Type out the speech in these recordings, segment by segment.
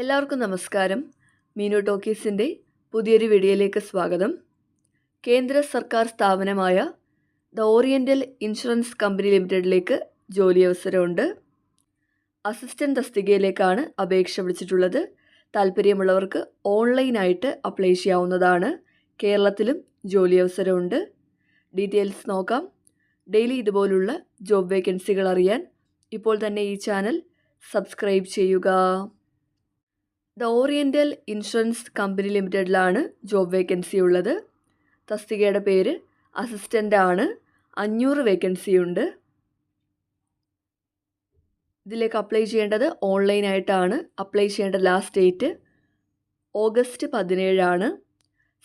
എല്ലാവർക്കും നമസ്കാരം. മീനു ടോക്കീസിന്റെ പുതിയൊരു വീഡിയോയിലേക്ക് സ്വാഗതം. കേന്ദ്ര സർക്കാർ സ്ഥാപനമായ ദ ഓറിയന്റൽ ഇൻഷുറൻസ് കമ്പനി ലിമിറ്റഡിലേക്ക് ജോലി അവസരമുണ്ട്. അസിസ്റ്റന്റ് തസ്തികയിലേക്കാണ് അപേക്ഷ വിളിച്ചിട്ടുള്ളത്. താല്പര്യമുള്ളവർക്ക് ഓൺലൈനായിട്ട് അപ്ലൈ ചെയ്യാവുന്നതാണ്. കേരളത്തിലും ജോലി അവസരമുണ്ട്. ഡീറ്റെയിൽസ് നോക്കാം. ഡെയിലി ഇതുപോലുള്ള ജോബ് വേക്കൻസികൾ അറിയാൻ ഇപ്പോൾ തന്നെ ഈ ചാനൽ സബ്സ്ക്രൈബ് ചെയ്യുക. ദ ഓറിയന്റൽ ഇൻഷുറൻസ് കമ്പനി ലിമിറ്റഡിലാണ് ജോബ് വേക്കൻസി ഉള്ളത്. തസ്തികയുടെ പേര് അസിസ്റ്റന്റ് ആണ് അഞ്ഞൂറ് വേക്കൻസി ഉണ്ട്. ഇതിലേക്ക് അപ്ലൈ ചെയ്യേണ്ടത് ഓൺലൈനായിട്ടാണ്. അപ്ലൈ ചെയ്യേണ്ട ലാസ്റ്റ് ഡേറ്റ് ഓഗസ്റ്റ് പതിനേഴാണ്.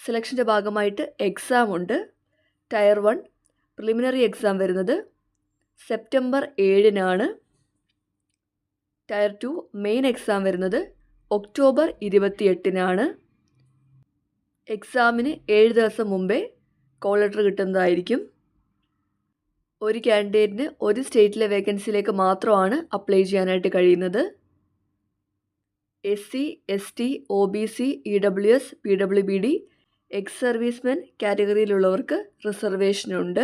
സെലക്ഷന്റെ ഭാഗമായിട്ട് എക്സാം ഉണ്ട്. ടയർ വൺ പ്രിലിമിനറി എക്സാം വരുന്നത് സെപ്റ്റംബർ ഏഴിനാണ്. ടയർ ടു മെയിൻ എക്സാം വരുന്നത് ഒക്ടോബർ ഇരുപത്തിയെട്ടിനാണ് എക്സാമിന് ഏഴ് ദിവസം മുമ്പേ കോൾ ലെറ്റർ കിട്ടുന്നതായിരിക്കും. ഒരു കാൻഡിഡേറ്റിന് ഒരു സ്റ്റേറ്റിലെ വേക്കൻസിയിലേക്ക് മാത്രമാണ് അപ്ലൈ ചെയ്യാനായിട്ട് കഴിയുന്നത്. S C S T O B C E W S P W B D ex servicemen കാറ്റഗറിയിലുള്ളവർക്ക് റിസർവേഷനുണ്ട്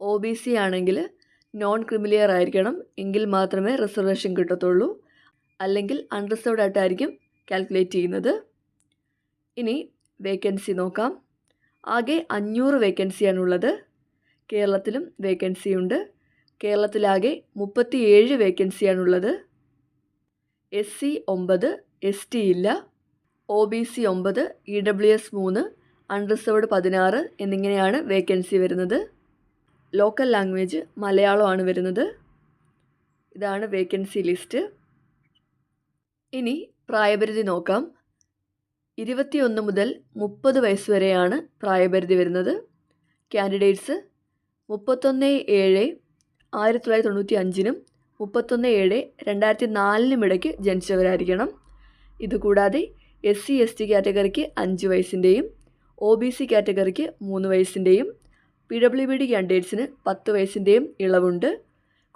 ഒ ബി സി ആണെങ്കിൽ നോൺ ക്രിമിലിയർ ആയിരിക്കണം എങ്കിൽ മാത്രമേ റിസർവേഷൻ കിട്ടത്തുള്ളൂ. അല്ലെങ്കിൽ അൺറിസർവ്ഡ് ആയിട്ടായിരിക്കും കാൽക്കുലേറ്റ് ചെയ്യുന്നത്. ഇനി വേക്കൻസി നോക്കാം. ആകെ അഞ്ഞൂറ് വേക്കൻസിയാണുള്ളത് കേരളത്തിലും വേക്കൻസി ഉണ്ട്. കേരളത്തിലാകെ മുപ്പത്തിയേഴ് വേക്കൻസിയാണുള്ളത് എസ് സി ഒമ്പത് എസ് ടി ഇല്ല. ഒ ബി സി ഒമ്പത് ഇ ഡബ്ല്യു എസ് മൂന്ന് അൺറിസർവ്ഡ് പതിനാറ് എന്നിങ്ങനെയാണ് വേക്കൻസി വരുന്നത്. ലോക്കൽ ലാംഗ്വേജ് മലയാളമാണ് വരുന്നത്. ഇതാണ് വേക്കൻസി ലിസ്റ്റ് ഇനി പ്രായപരിധി നോക്കാം. ഇരുപത്തിയൊന്ന് മുതൽ മുപ്പത് വയസ്സ് വരെയാണ് പ്രായപരിധി വരുന്നത്. കാൻഡിഡേറ്റ്സ് മുപ്പത്തൊന്ന് ഏഴ് ആയിരത്തി തൊള്ളായിരത്തി തൊണ്ണൂറ്റി അഞ്ചിനും മുപ്പത്തൊന്ന് ഏഴ് രണ്ടായിരത്തി നാലിനും ഇടയ്ക്ക് ജനിച്ചവരായിരിക്കണം. ഇതുകൂടാതെ എസ് സി എസ് ടി കാറ്റഗറിക്ക് അഞ്ച് വയസ്സിന്റെയും ഒ ബി സി കാറ്റഗറിക്ക് മൂന്ന് വയസ്സിന്റെയും പി ഡബ്ല്യു ബി ഡി കാൻഡിഡേറ്റ്സിന് പത്ത് വയസ്സിന്റെയും ഇളവുണ്ട്.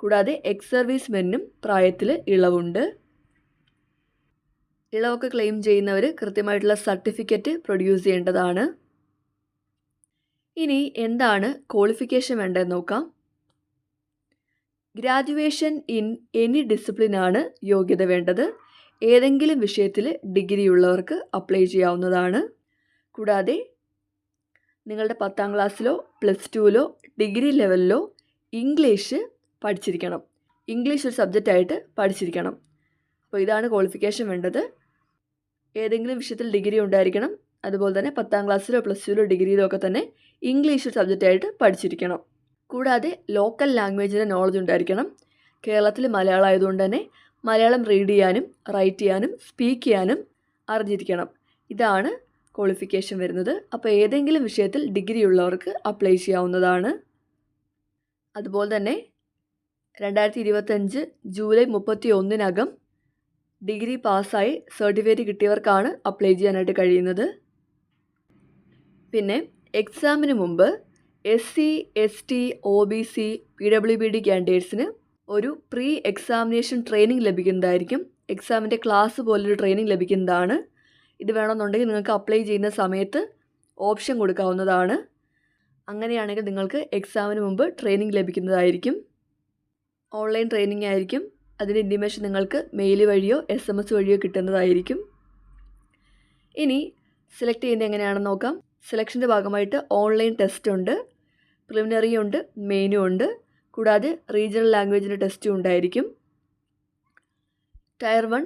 കൂടാതെ എക്സ് സർവീസ് മെന്നും പ്രായത്തിൽ ഇളവുണ്ട്. ഇളവൊക്കെ ക്ലെയിം ചെയ്യുന്നവർ കൃത്യമായിട്ടുള്ള സർട്ടിഫിക്കറ്റ് പ്രൊഡ്യൂസ് ചെയ്യേണ്ടതാണ്. ഇനി എന്താണ് ക്വാളിഫിക്കേഷൻ വേണ്ടതെന്ന് നോക്കാം. ഗ്രാജുവേഷൻ ഇൻ എനി ഡിസിപ്ലിനാണ് യോഗ്യത വേണ്ടത്. ഏതെങ്കിലും വിഷയത്തിൽ ഡിഗ്രി ഉള്ളവർക്ക് അപ്ലൈ ചെയ്യാവുന്നതാണ്. കൂടാതെ നിങ്ങളുടെ പത്താം ക്ലാസ്സിലോ പ്ലസ് ടുവിലോ ഡിഗ്രി ലെവലിലോ ഇംഗ്ലീഷ് പഠിച്ചിരിക്കണം. ഇംഗ്ലീഷ് ഒരു സബ്ജക്റ്റായിട്ട് പഠിച്ചിരിക്കണം. അപ്പോൾ ഇതാണ് ക്വാളിഫിക്കേഷൻ വേണ്ടത്. ഏതെങ്കിലും വിഷയത്തിൽ ഡിഗ്രി ഉണ്ടായിരിക്കണം. അതുപോലെ തന്നെ പത്താം ക്ലാസ്സിലോ പ്ലസ് ടുവിലോ ഡിഗ്രിയിലോ ഒക്കെ തന്നെ ഇംഗ്ലീഷ് സബ്ജക്റ്റായിട്ട് പഠിച്ചിരിക്കണം. കൂടാതെ ലോക്കൽ ലാംഗ്വേജിന്റെ നോളജ് ഉണ്ടായിരിക്കണം. കേരളത്തിൽ മലയാളം ആയതുകൊണ്ട് തന്നെ മലയാളം റീഡ് ചെയ്യാനും റൈറ്റ് ചെയ്യാനും സ്പീക്ക് ചെയ്യാനും അറിഞ്ഞിരിക്കണം. ഇതാണ് ക്വാളിഫിക്കേഷൻ വരുന്നത്. അപ്പോൾ ഏതെങ്കിലും വിഷയത്തിൽ ഡിഗ്രി ഉള്ളവർക്ക് അപ്ലൈ ചെയ്യാവുന്നതാണ്. അതുപോലെ തന്നെ രണ്ടായിരത്തി ഇരുപത്തഞ്ച് ജൂലൈ മുപ്പത്തി ഒന്നിനകം ഡിഗ്രി പാസ്സായി സർട്ടിഫിക്കറ്റ് കിട്ടിയവർക്കാണ് അപ്ലൈ ചെയ്യാനായിട്ട് കഴിയുന്നത്. പിന്നെ എക്സാമിന് മുമ്പ് S C S T O B C P W B D ക്യാൻഡിഡേറ്റ്സിന് ഒരു പ്രീ എക്സാമിനേഷൻ ട്രെയിനിങ് ലഭിക്കുന്നതായിരിക്കും. എക്സാമിന്റെ ക്ലാസ് പോലൊരു ട്രെയിനിങ് ലഭിക്കുന്നതാണ്. ഇത് വേണമെന്നുണ്ടെങ്കിൽ നിങ്ങൾക്ക് അപ്ലൈ ചെയ്യുന്ന സമയത്ത് ഓപ്ഷൻ കൊടുക്കാവുന്നതാണ്. അങ്ങനെയാണെങ്കിൽ നിങ്ങൾക്ക് എക്സാമിന് മുമ്പ് ട്രെയിനിങ് ലഭിക്കുന്നതായിരിക്കും. ഓൺലൈൻ ട്രെയിനിങ് ആയിരിക്കും. അതിന്റെ ഇന്റിമേഷൻ നിങ്ങൾക്ക് മെയിൽ വഴിയോ എസ് എം എസ് വഴിയോ കിട്ടുന്നതായിരിക്കും. ഇനി സെലക്ട് ചെയ്യുന്നത് എങ്ങനെയാണെന്ന് നോക്കാം. സെലക്ഷന്റെ ഭാഗമായിട്ട് ഓൺലൈൻ ടെസ്റ്റ് ഉണ്ട്. പ്രിലിമിനറി ഉണ്ട് മെയിനും ഉണ്ട്. കൂടാതെ റീജിയണൽ ലാംഗ്വേജിന്റെ ടെസ്റ്റും ഉണ്ടായിരിക്കും. ടയർ വൺ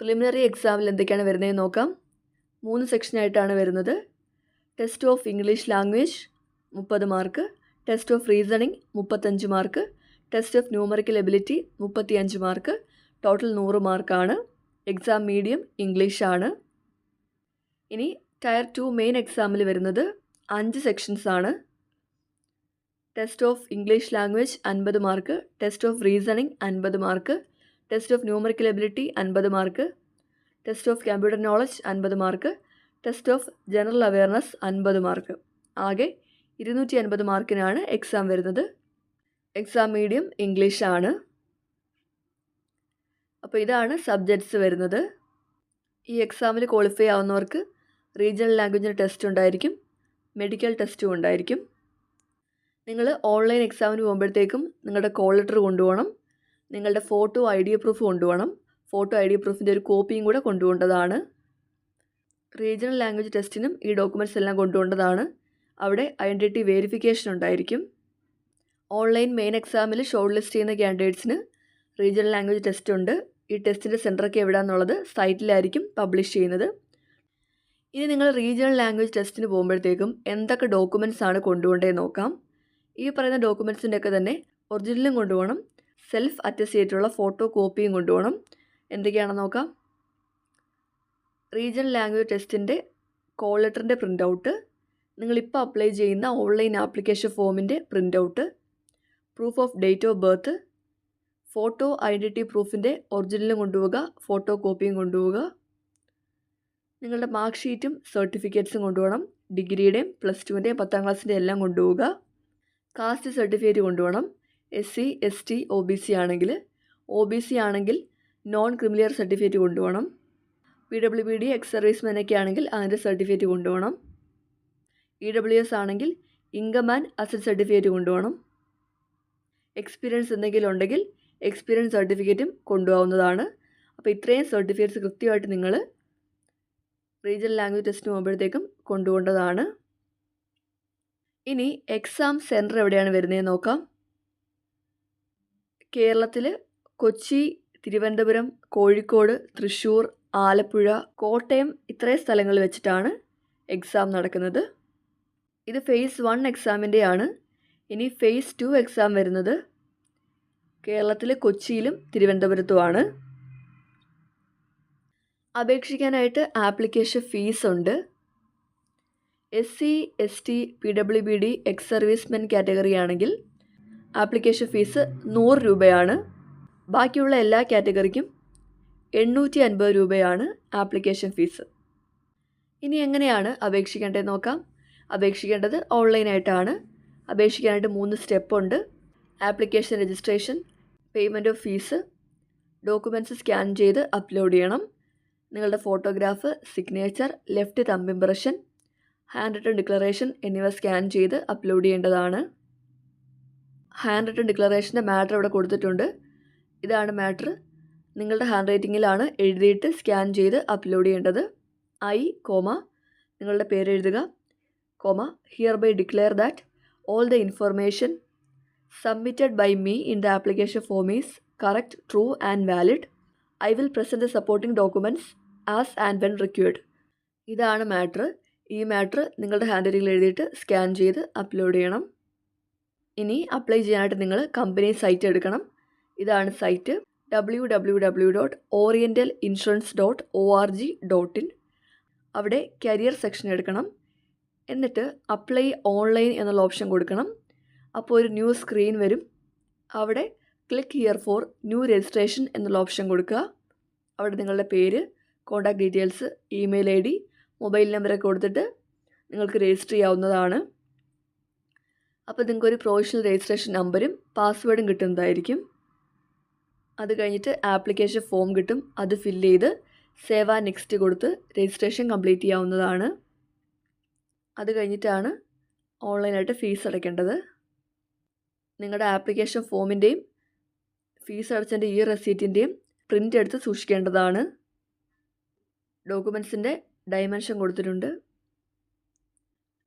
പ്രിലിമിനറി എക്സാമിൽ എന്തൊക്കെയാണ് വരുന്നതെന്ന് നോക്കാം. മൂന്ന് സെക്ഷനായിട്ടാണ് വരുന്നത്. ടെസ്റ്റ് ഓഫ് ഇംഗ്ലീഷ് ലാംഗ്വേജ് മുപ്പത് മാർക്ക് ടെസ്റ്റ് ഓഫ് റീസണിങ് മുപ്പത്തഞ്ച് mark test of numerical ability മുപ്പത്തിയഞ്ച് മാർക്ക് ടോട്ടൽ നൂറ് മാർക്കാണ് എക്സാം മീഡിയം ഇംഗ്ലീഷാണ് ഇനി ടയർ ടു മെയിൻ എക്സാമിൽ വരുന്നത് അഞ്ച് സെക്ഷൻസ് ആണ്. ടെസ്റ്റ് ഓഫ് ഇംഗ്ലീഷ് ലാംഗ്വേജ് അൻപത് മാർക്ക് ടെസ്റ്റ് ഓഫ് റീസണിങ് അൻപത് mark test of numerical ability അൻപത് mark test of computer knowledge അൻപത് mark test of general awareness അൻപത് മാർക്ക് ആകെ ഇരുന്നൂറ്റി അൻപത് മാർക്കിനാണ് എക്സാം വരുന്നത്. എക്സാം മീഡിയം ഇംഗ്ലീഷാണ് അപ്പോൾ ഇതാണ് സബ്ജക്ട്സ് വരുന്നത്. ഈ എക്സാമിൽ ക്വാളിഫൈ ആവുന്നവർക്ക് റീജിയണൽ ലാംഗ്വേജിന് ടെസ്റ്റ് ഉണ്ടായിരിക്കും മെഡിക്കൽ ടെസ്റ്റും ഉണ്ടായിരിക്കും. നിങ്ങൾ ഓൺലൈൻ എക്സാമിന് പോകുമ്പോഴത്തേക്കും നിങ്ങളുടെ കോൾ ലെറ്റർ കൊണ്ടുപോകണം. നിങ്ങളുടെ ഫോട്ടോ ഐ ഡി പ്രൂഫ് കൊണ്ടുപോകണം. ഫോട്ടോ ഐ ഡി പ്രൂഫിന്റെ ഒരു കോപ്പിയും കൂടെ കൊണ്ടുപോകേണ്ടതാണ്. റീജിയണൽ ലാംഗ്വേജ് ടെസ്റ്റിനും ഈ ഡോക്യുമെന്റ്സ് എല്ലാം കൊണ്ടുപോകേണ്ടതാണ്. അവിടെ ഐഡന്റിറ്റി വെരിഫിക്കേഷൻ ഉണ്ടായിരിക്കും. ഓൺലൈൻ മെയിൻ എക്സാമിൽ ഷോർട്ട് ലിസ്റ്റ് ചെയ്യുന്ന കാൻഡിഡേറ്റ്സിന് റീജിയണൽ ലാംഗ്വേജ് ടെസ്റ്റ് ഉണ്ട്. ഈ ടെസ്റ്റിന്റെ സെന്ററൊക്കെ എവിടെയാണെന്നുള്ളത് സൈറ്റിലായിരിക്കും പബ്ലിഷ് ചെയ്യുന്നത്. ഇനി നിങ്ങൾ റീജിയണൽ ലാംഗ്വേജ് ടെസ്റ്റിന് പോകുമ്പോഴത്തേക്കും എന്തൊക്കെ ഡോക്യുമെന്റ്സ് ആണ് കൊണ്ടുപോകേണ്ടത് നോക്കാം. ഈ പറയുന്ന ഡോക്യുമെന്റ്സിന്റെയൊക്കെ തന്നെ ഒറിജിനലും കൊണ്ടുപോകണം. സെൽഫ് അറ്റസ്റ്റ് ചെയ്തിട്ടുള്ള ഫോട്ടോ കോപ്പിയും കൊണ്ടുപോകണം. എന്തൊക്കെയാണെന്ന് നോക്കാം. റീജിയണൽ ലാംഗ്വേജ് ടെസ്റ്റിന്റെ കോൾ ലെറ്ററിന്റെ പ്രിന്റ് ഔട്ട് നിങ്ങളിപ്പോൾ അപ്ലൈ ചെയ്യുന്ന ഓൺലൈൻ ആപ്ലിക്കേഷൻ ഫോമിന്റെ print out proof of date of birth photo identity പ്രൂഫിന്റെ ഒറിജിനലും കൊണ്ടുപോവുക ഫോട്ടോ കോപ്പിയും കൊണ്ടുപോവുക. നിങ്ങളുടെ മാർക്ക് ഷീറ്റും സർട്ടിഫിക്കറ്റ്സും കൊണ്ടുപോകണം. ഡിഗ്രിയുടെയും പ്ലസ് ടുവിന്റെയും പത്താം ക്ലാസ്സിന്റെ എല്ലാം കൊണ്ടുപോവുക. കാസ്റ്റ് സർട്ടിഫിക്കറ്റ് കൊണ്ടുപോകണം. S C S T O B C ആണെങ്കിൽ ഒ ബി സി ആണെങ്കിൽ നോൺ ക്രിമിലിയർ സർട്ടിഫിക്കറ്റ് കൊണ്ടുപോകണം P W B D ex സർവീസ്മാനൊക്കെ ആണെങ്കിൽ അതിന്റെ സർട്ടിഫിക്കറ്റ് കൊണ്ടുപോകണം. ഇ ഡബ്ല്യു എസ് ആണെങ്കിൽ ഇൻകം ആൻഡ് അസറ്റ് സർട്ടിഫിക്കറ്റ് കൊണ്ടുപോകണം. എക്സ്പീരിയൻസ് എന്തെങ്കിലും ഉണ്ടെങ്കിൽ എക്സ്പീരിയൻസ് സർട്ടിഫിക്കറ്റും കൊണ്ടുപോകാവുന്നതാണ്. അപ്പോൾ ഇത്രയും സർട്ടിഫിക്കറ്റ്സ് കൃത്യമായിട്ട് നിങ്ങൾ റീജിയണൽ ലാംഗ്വേജ് ടെസ്റ്റിന് പോകുമ്പോഴത്തേക്കും കൊണ്ടുപോകേണ്ടതാണ്. ഇനി എക്സാം സെന്റർ എവിടെയാണ് വരുന്നതെന്ന് നോക്കാം. കേരളത്തിൽ കൊച്ചി തിരുവനന്തപുരം കോഴിക്കോട് തൃശ്ശൂർ ആലപ്പുഴ കോട്ടയം ഇത്രയും സ്ഥലങ്ങളിൽ വെച്ചിട്ടാണ് എക്സാം നടക്കുന്നത്. ഇത് ഫേസ് വൺ എക്സാമിന്റെയാണ് ഇനി ഫേസ് ടു എക്സാം വരുന്നത് കേരളത്തിലെ കൊച്ചിയിലും തിരുവനന്തപുരത്തുമാണ്. അപേക്ഷിക്കാനായിട്ട് ആപ്ലിക്കേഷൻ ഫീസ് ഉണ്ട്. S C S T P W B D ex servicemen category ആണെങ്കിൽ ആപ്ലിക്കേഷൻ ഫീസ് നൂറ് രൂപയാണ്. ബാക്കിയുള്ള എല്ലാ കാറ്റഗറിക്കും എണ്ണൂറ്റി അൻപത് രൂപയാണ് ആപ്ലിക്കേഷൻ ഫീസ് ഇനി എങ്ങനെയാണ് അപേക്ഷിക്കേണ്ടത് നോക്കാം. അപേക്ഷിക്കേണ്ടത് ഓൺലൈനായിട്ടാണ് അപേക്ഷിക്കാനായിട്ട് മൂന്ന് സ്റ്റെപ്പുണ്ട്. Application registration payment of fees documents scan ചെയ്ത് അപ്ലോഡ് ചെയ്യണം. നിങ്ങളുടെ photograph signature left thumb impression hand written declaration എന്നിവ സ്കാൻ ചെയ്ത് അപ്ലോഡ് ചെയ്യേണ്ടതാണ്. ഹാൻഡ് റിട്ടൺ ഡിക്ലറേഷന്റെ മാറ്റർ ഇവിടെ കൊടുത്തിട്ടുണ്ട്. ഇതാണ് മാറ്റർ. നിങ്ങളുടെ ഹാൻഡ് റൈറ്റിങ്ങിലാണ് എഴുതിയിട്ട് സ്കാൻ ചെയ്ത് അപ്ലോഡ് ചെയ്യേണ്ടത്. ഐ കോമ നിങ്ങളുടെ പേര് എഴുതുക. Comma hereby declare that all the information submitted by me in the application form is correct true and valid I will present the supporting documents as and when required ഇതാണ് matter. ഈ matter നിങ്ങളുടെ hand റൈറ്റിങ്ങിൽ എഴുതിയിട്ട് scan ചെയ്ത് upload ചെയ്യണം. ഇനി apply ചെയ്യാനായിട്ട് നിങ്ങൾ കമ്പനി സൈറ്റ് എടുക്കണം. ഇതാണ് site. W W W dot oriental insurance dot O R G dot in അവിടെ കരിയർ സെക്ഷൻ എടുക്കണം. എന്നിട്ട് അപ്ലൈ ഓൺലൈൻ എന്നുള്ള ഓപ്ഷൻ കൊടുക്കണം. അപ്പോൾ ഒരു ന്യൂ സ്ക്രീൻ വരും. അവിടെ click here for new registration എന്നുള്ള ഓപ്ഷൻ കൊടുക്കുക. അവിടെ നിങ്ങളുടെ പേര് contact details email I D mobile നമ്പറൊക്കെ കൊടുത്തിട്ട് നിങ്ങൾക്ക് രജിസ്റ്റർ ചെയ്യാവുന്നതാണ്. അപ്പോൾ നിങ്ങൾക്ക് ഒരു പ്രൊഫഷണൽ രജിസ്ട്രേഷൻ നമ്പരും പാസ്വേഡും കിട്ടുന്നതായിരിക്കും. അത് കഴിഞ്ഞിട്ട് ആപ്ലിക്കേഷൻ ഫോം കിട്ടും. അത് ഫില്ല് ചെയ്ത് സേവ നെക്സ്റ്റ് കൊടുത്ത് രജിസ്ട്രേഷൻ കംപ്ലീറ്റ് ചെയ്യാവുന്നതാണ്. അത് കഴിഞ്ഞിട്ടാണ് ഓൺലൈനായിട്ട് ഫീസ് അടയ്ക്കേണ്ടത്. നിങ്ങളുടെ ആപ്ലിക്കേഷൻ ഫോമിന്റെയും ഫീസ് അടച്ചതിന്റെ ഈ റെസീറ്റിന്റെയും പ്രിന്റ് എടുത്ത് സൂക്ഷിക്കേണ്ടതാണ്. ഡോക്യുമെൻസിന്റെ ഡയമെൻഷൻ കൊടുത്തിട്ടുണ്ട്.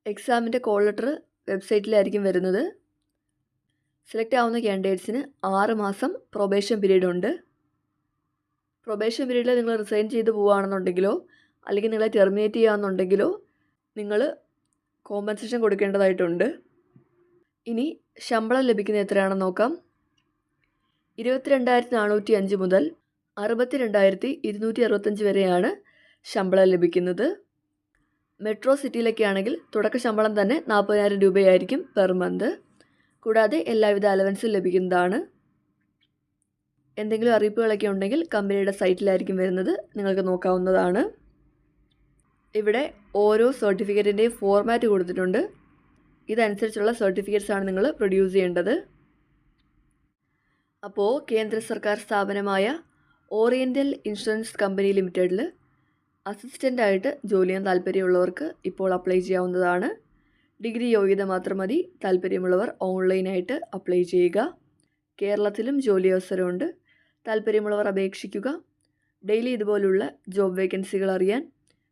എക്സാമിന്റെ കോൾ ലെറ്റർ വെബ്സൈറ്റിലായിരിക്കും വരുന്നത്. സെലക്ട് ആവുന്ന ക്യാൻഡിഡേറ്റ്സിന് ആറ് മാസം പ്രൊബേഷൻ പീരീഡ് ഉണ്ട്. പ്രൊബേഷൻ പീരീഡിൽ നിങ്ങൾ റിസൈൻ ചെയ്ത് പോവുകയാണെന്നുണ്ടെങ്കിലോ അല്ലെങ്കിൽ നിങ്ങളെ ടെർമിനേറ്റ് ചെയ്യുകയാണെന്നുണ്ടെങ്കിലോ നിങ്ങൾ കോമ്പൻസേഷൻ കൊടുക്കേണ്ടതായിട്ടുണ്ട്. ഇനി ശമ്പളം ലഭിക്കുന്നത് എത്രയാണെന്ന് നോക്കാം. ഇരുപത്തിരണ്ടായിരത്തി നാനൂറ്റി അഞ്ച് മുതൽ അറുപത്തി രണ്ടായിരത്തി ഇരുന്നൂറ്റി അറുപത്തഞ്ച് വരെയാണ് ശമ്പളം ലഭിക്കുന്നത്. മെട്രോ സിറ്റിയിലൊക്കെ ആണെങ്കിൽ തുടക്ക ശമ്പളം തന്നെ നാൽപ്പതിനായിരം രൂപയായിരിക്കും പെർ മന്ത്. കൂടാതെ എല്ലാവിധ അലവൻസും ലഭിക്കുന്നതാണ്. എന്തെങ്കിലും അറിയിപ്പുകളൊക്കെ ഉണ്ടെങ്കിൽ കമ്പനിയുടെ സൈറ്റിലായിരിക്കും വരുന്നത്. നിങ്ങൾക്ക് നോക്കാവുന്നതാണ്. ഇവിടെ ഓരോ സർട്ടിഫിക്കറ്റിന്റെയും ഫോർമാറ്റ് കൊടുത്തിട്ടുണ്ട്. ഇതനുസരിച്ചുള്ള സർട്ടിഫിക്കറ്റ്സ് ആണ് നിങ്ങൾ പ്രൊഡ്യൂസ് ചെയ്യേണ്ടത്. അപ്പോൾ കേന്ദ്ര സർക്കാർ സ്ഥാപനമായ ഓറിയന്റൽ ഇൻഷുറൻസ് കമ്പനി ലിമിറ്റഡിൽ അസിസ്റ്റന്റായിട്ട് ജോലി ചെയ്യാൻ താല്പര്യമുള്ളവർക്ക് ഇപ്പോൾ അപ്ലൈ ചെയ്യാവുന്നതാണ്. ഡിഗ്രി യോഗ്യത മാത്രം മതി താല്പര്യമുള്ളവർ ഓൺലൈനായിട്ട് അപ്ലൈ ചെയ്യുക. കേരളത്തിലും ജോലി അവസരമുണ്ട് താല്പര്യമുള്ളവർ അപേക്ഷിക്കുക. ഡെയിലി ഇതുപോലുള്ള ജോബ് വേക്കൻസികൾ അറിയാൻ